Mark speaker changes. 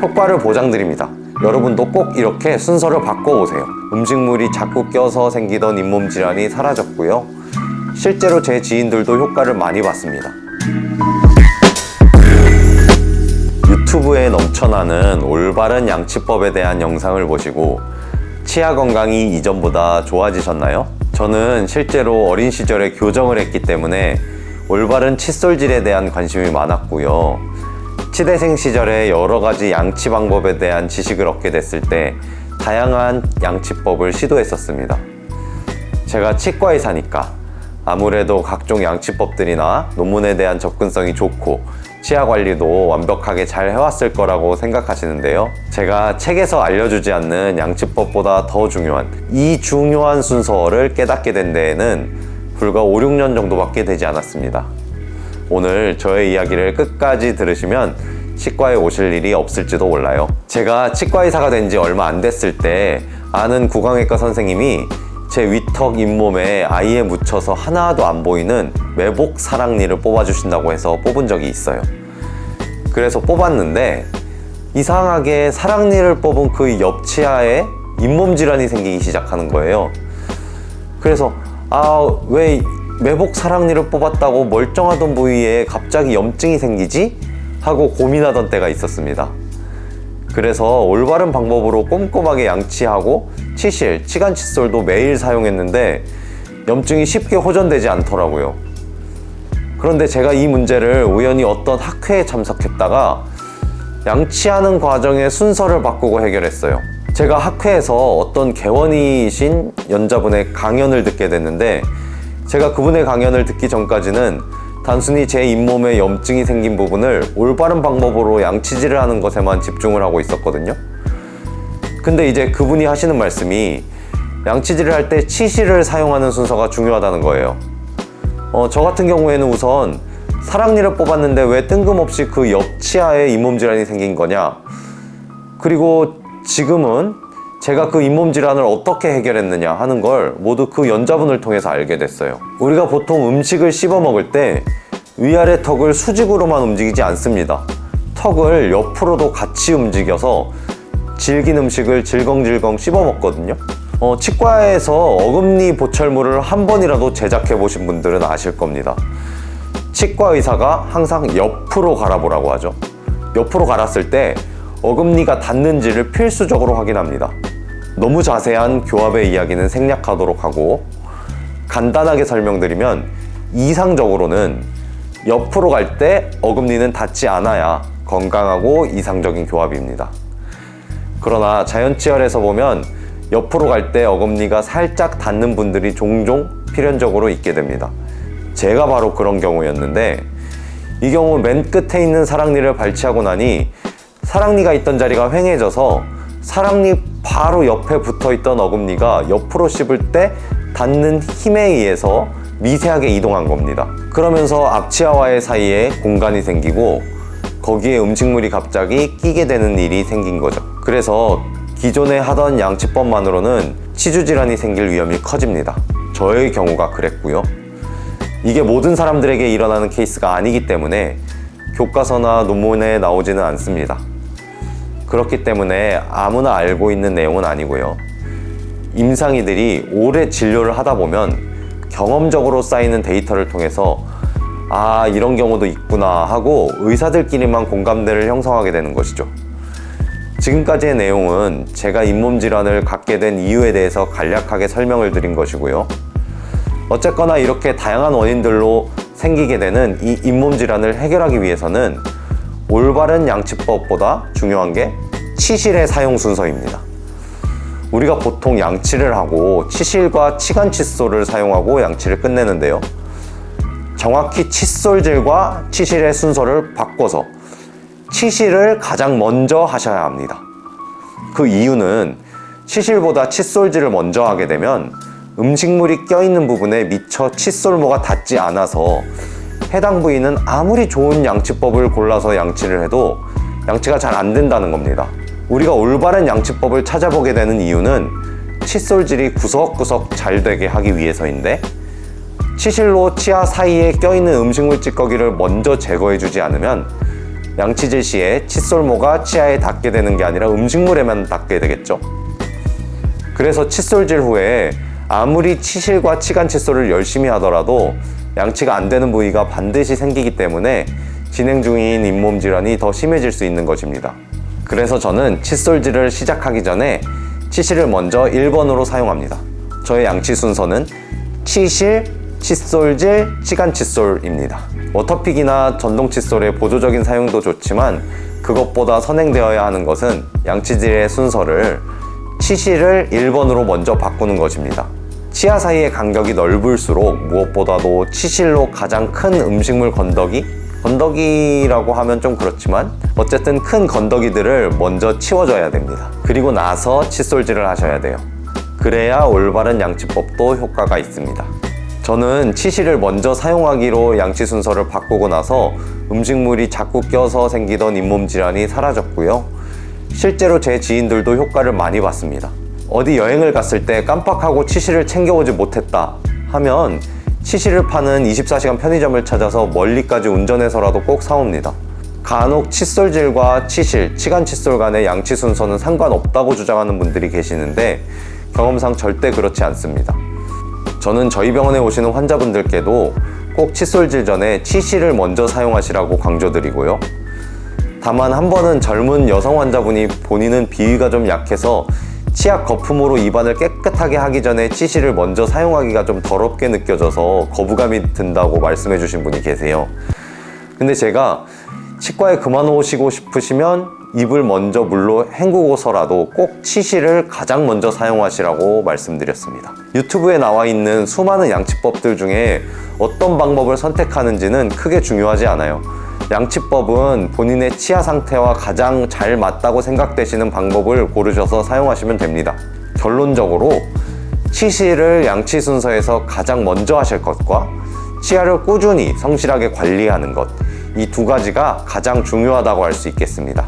Speaker 1: 효과를 보장드립니다. 여러분도 꼭 이렇게 순서를 바꿔보세요. 음식물이 자꾸 껴서 생기던 잇몸 질환이 사라졌고요. 실제로 제 지인들도 효과를 많이 봤습니다. 유튜브에 넘쳐나는 올바른 양치법에 대한 영상을 보시고 치아 건강이 이전보다 좋아지셨나요? 저는 실제로 어린 시절에 교정을 했기 때문에 올바른 칫솔질에 대한 관심이 많았고요. 치대생 시절에 여러 가지 양치 방법에 대한 지식을 얻게 됐을 때 다양한 양치법을 시도했었습니다. 제가 치과의사니까 아무래도 각종 양치법들이나 논문에 대한 접근성이 좋고 치아 관리도 완벽하게 잘 해왔을 거라고 생각하시는데요. 제가 책에서 알려주지 않는 양치법보다 더 중요한 이 중요한 순서를 깨닫게 된 데에는 불과 5, 6년 정도밖에 되지 않았습니다. 오늘 저의 이야기를 끝까지 들으시면 치과에 오실 일이 없을지도 몰라요. 제가 치과 의사가 된 지 얼마 안 됐을 때 아는 구강외과 선생님이 제 위턱 잇몸에 아이에 묻혀서 하나도 안 보이는 매복 사랑니를 뽑아주신다고 해서 뽑은 적이 있어요. 그래서 뽑았는데 이상하게 사랑니를 뽑은 그 옆치아에 잇몸 질환이 생기기 시작하는 거예요. 그래서 아 왜 매복 사랑니를 뽑았다고 멀쩡하던 부위에 갑자기 염증이 생기지? 하고 고민하던 때가 있었습니다. 그래서 올바른 방법으로 꼼꼼하게 양치하고 치실, 치간 칫솔도 매일 사용했는데 염증이 쉽게 호전되지 않더라고요. 그런데 제가 이 문제를 우연히 어떤 학회에 참석했다가 양치하는 과정의 순서를 바꾸고 해결했어요. 제가 학회에서 어떤 개원이신 연자분의 강연을 듣게 됐는데 제가 그분의 강연을 듣기 전까지는 단순히 제 잇몸에 염증이 생긴 부분을 올바른 방법으로 양치질을 하는 것에만 집중을 하고 있었거든요. 근데 이제 그분이 하시는 말씀이 양치질을 할 때 치실을 사용하는 순서가 중요하다는 거예요. 어, 저 같은 경우에는 우선 사랑니를 뽑았는데 왜 뜬금없이 그 옆치아에 잇몸 질환이 생긴 거냐? 그리고 지금은 제가 그 잇몸 질환을 어떻게 해결했느냐 하는 걸 모두 그 연자분을 통해서 알게 됐어요. 우리가 보통 음식을 씹어 먹을 때 위아래 턱을 수직으로만 움직이지 않습니다. 턱을 옆으로도 같이 움직여서 질긴 음식을 질겅질겅 씹어 먹거든요. 어, 치과에서 어금니 보철물을 한 번이라도 제작해 보신 분들은 아실 겁니다. 치과 의사가 항상 옆으로 갈아보라고 하죠. 옆으로 갈았을 때 어금니가 닿는지를 필수적으로 확인합니다. 너무 자세한 교합의 이야기는 생략하도록 하고 간단하게 설명드리면 이상적으로는 옆으로 갈 때 어금니는 닿지 않아야 건강하고 이상적인 교합입니다. 그러나 자연치열에서 보면 옆으로 갈 때 어금니가 살짝 닿는 분들이 종종 필연적으로 있게 됩니다. 제가 바로 그런 경우였는데 이 경우 맨 끝에 있는 사랑니를 발치하고 나니 사랑니가 있던 자리가 휑해져서 사랑니 바로 옆에 붙어 있던 어금니가 옆으로 씹을 때 닿는 힘에 의해서 미세하게 이동한 겁니다. 그러면서 앞치아와의 사이에 공간이 생기고 거기에 음식물이 갑자기 끼게 되는 일이 생긴 거죠. 그래서 기존에 하던 양치법만으로는 치주 질환이 생길 위험이 커집니다. 저의 경우가 그랬고요. 이게 모든 사람들에게 일어나는 케이스가 아니기 때문에 교과서나 논문에 나오지는 않습니다. 그렇기 때문에 아무나 알고 있는 내용은 아니고요. 임상의들이 오래 진료를 하다 보면 경험적으로 쌓이는 데이터를 통해서 아, 이런 경우도 있구나 하고 의사들끼리만 공감대를 형성하게 되는 것이죠. 지금까지의 내용은 제가 잇몸 질환을 갖게 된 이유에 대해서 간략하게 설명을 드린 것이고요. 어쨌거나 이렇게 다양한 원인들로 생기게 되는 이 잇몸 질환을 해결하기 위해서는 올바른 양치법보다 중요한 게 치실의 사용 순서입니다. 우리가 보통 양치를 하고 치실과 치간 칫솔을 사용하고 양치를 끝내는데요. 정확히 칫솔질과 치실의 순서를 바꿔서 치실을 가장 먼저 하셔야 합니다. 그 이유는 치실보다 칫솔질을 먼저 하게 되면 음식물이 껴있는 부분에 미처 칫솔모가 닿지 않아서 해당 부위는 아무리 좋은 양치법을 골라서 양치를 해도 양치가 잘 안 된다는 겁니다. 우리가 올바른 양치법을 찾아보게 되는 이유는 칫솔질이 구석구석 잘 되게 하기 위해서인데 치실로 치아 사이에 껴있는 음식물 찌꺼기를 먼저 제거해주지 않으면 양치질 시에 칫솔모가 치아에 닿게 되는 게 아니라 음식물에만 닿게 되겠죠. 그래서 칫솔질 후에 아무리 치실과 치간 칫솔을 열심히 하더라도 양치가 안 되는 부위가 반드시 생기기 때문에 진행 중인 잇몸 질환이 더 심해질 수 있는 것입니다. 그래서 저는 칫솔질을 시작하기 전에 치실을 먼저 1번으로 사용합니다. 저의 양치 순서는 치실, 칫솔질, 치간 칫솔입니다. 워터픽이나 전동 칫솔의 보조적인 사용도 좋지만 그것보다 선행되어야 하는 것은 양치질의 순서를 치실을 1번으로 먼저 바꾸는 것입니다. 치아 사이의 간격이 넓을수록 무엇보다도 치실로 가장 큰 음식물 건더기? 건더기라고 하면 좀 그렇지만 어쨌든 큰 건더기들을 먼저 치워줘야 됩니다. 그리고 나서 칫솔질을 하셔야 돼요. 그래야 올바른 양치법도 효과가 있습니다. 저는 치실을 먼저 사용하기로 양치 순서를 바꾸고 나서 음식물이 자꾸 껴서 생기던 잇몸 질환이 사라졌고요. 실제로 제 지인들도 효과를 많이 봤습니다. 어디 여행을 갔을 때 깜빡하고 치실을 챙겨오지 못했다 하면 치실을 파는 24시간 편의점을 찾아서 멀리까지 운전해서라도 꼭 사옵니다. 간혹 칫솔질과 치실, 치간 칫솔 간의 양치 순서는 상관없다고 주장하는 분들이 계시는데 경험상 절대 그렇지 않습니다. 저는 저희 병원에 오시는 환자분들께도 꼭 칫솔질 전에 치실을 먼저 사용하시라고 강조드리고요. 다만 한 번은 젊은 여성 환자분이 본인은 비위가 좀 약해서 치약 거품으로 입안을 깨끗하게 하기 전에 치실을 먼저 사용하기가 좀 더럽게 느껴져서 거부감이 든다고 말씀해 주신 분이 계세요. 근데 제가 치과에 그만 오시고 싶으시면 입을 먼저 물로 헹구고서라도 꼭 치실을 가장 먼저 사용하시라고 말씀드렸습니다. 유튜브에 나와 있는 수많은 양치법들 중에 어떤 방법을 선택하는지는 크게 중요하지 않아요. 양치법은 본인의 치아 상태와 가장 잘 맞다고 생각되시는 방법을 고르셔서 사용하시면 됩니다. 결론적으로 치실을 양치 순서에서 가장 먼저 하실 것과 치아를 꾸준히 성실하게 관리하는 것, 이 두 가지가 가장 중요하다고 할 수 있겠습니다.